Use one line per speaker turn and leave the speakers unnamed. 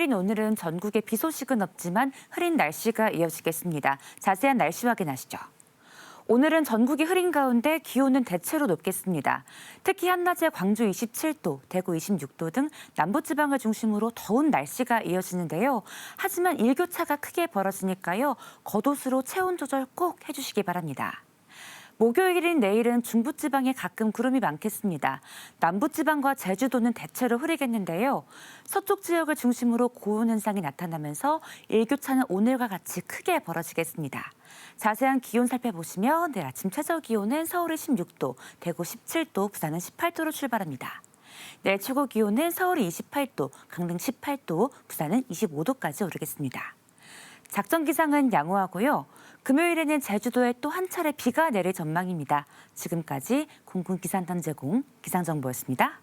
금요일인 오늘은 전국에 비 소식은 없지만 흐린 날씨가 이어지겠습니다. 자세한 날씨 확인하시죠. 오늘은 전국이 흐린 가운데 기온은 대체로 높겠습니다. 특히 한낮에 광주 27도, 대구 26도 등 남부지방을 중심으로 더운 날씨가 이어지는데요. 하지만 일교차가 크게 벌어지니까요. 겉옷으로 체온 조절 꼭 해주시기 바랍니다. 목요일인 내일은 중부지방에 가끔 구름이 많겠습니다. 남부지방과 제주도는 대체로 흐리겠는데요. 서쪽 지역을 중심으로 고온 현상이 나타나면서 일교차는 오늘과 같이 크게 벌어지겠습니다. 자세한 기온 살펴보시면 내일 아침 최저 기온은 서울이 16도, 대구 17도, 부산은 18도로 출발합니다. 내일 최고 기온은 서울이 28도, 강릉 18도, 부산은 25도까지 오르겠습니다. 작전 기상은 양호하고요. 금요일에는 제주도에 또 한 차례 비가 내릴 전망입니다. 지금까지 공군 기상단 제공 기상정보였습니다.